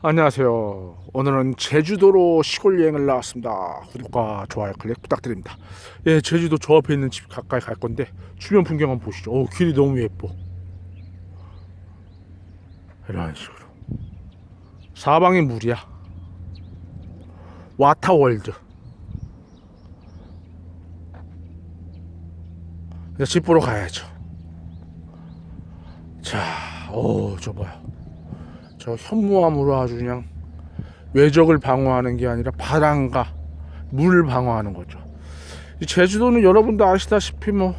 안녕하세요. 오늘은 제주도로 시골 여행을 나왔습니다. 구독과 좋아요 클릭 부탁드립니다. 예, 제주도 저 앞에 있는 집 가까이 갈 건데 주변 풍경 한번 보시죠. 오, 길이 너무 예뻐. 이런 식으로 사방이 물이야. 와타월드. 이제 집 보러 가야죠. 자, 오, 저 봐요. 저 현무암으로 아주 그냥 외적을 방어하는 게 아니라 바람과 물을 방어하는 거죠. 이 제주도는 여러분도 아시다시피 뭐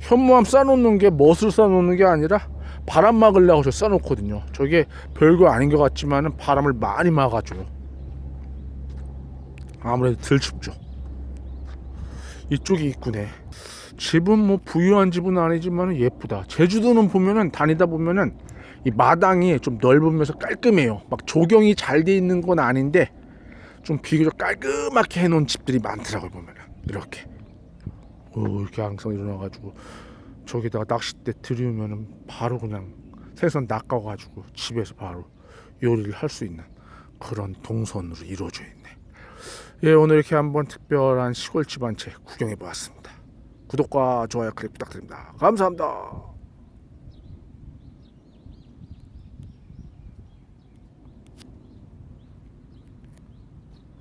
현무암 쌓아놓는 게 멋을 쌓아놓는 게 아니라 바람 막으려고 저 쌓아놓거든요. 저게 별거 아닌 것 같지만은 바람을 많이 막아줘요. 아무래도 덜 춥죠. 이쪽이 있구네. 집은 뭐 부유한 집은 아니지만 예쁘다. 제주도는 보면은 다니다 보면은 이 마당이 좀 넓으면서 깔끔해요. 막 조경이 잘 돼 있는 건 아닌데 좀 비교적 깔끔하게 해놓은 집들이 많더라고요 보면은 이렇게. 오 이렇게 항상 일어나가지고 저기다가 낚싯대 들이우면은 바로 그냥 생선 낚아가지고 집에서 바로 요리를 할 수 있는 그런 동선으로 이루어져 있네. 예 오늘 이렇게 한번 특별한 시골집 한 채 구경해 보았습니다. 구독과 좋아요 클릭 부탁드립니다. 감사합니다.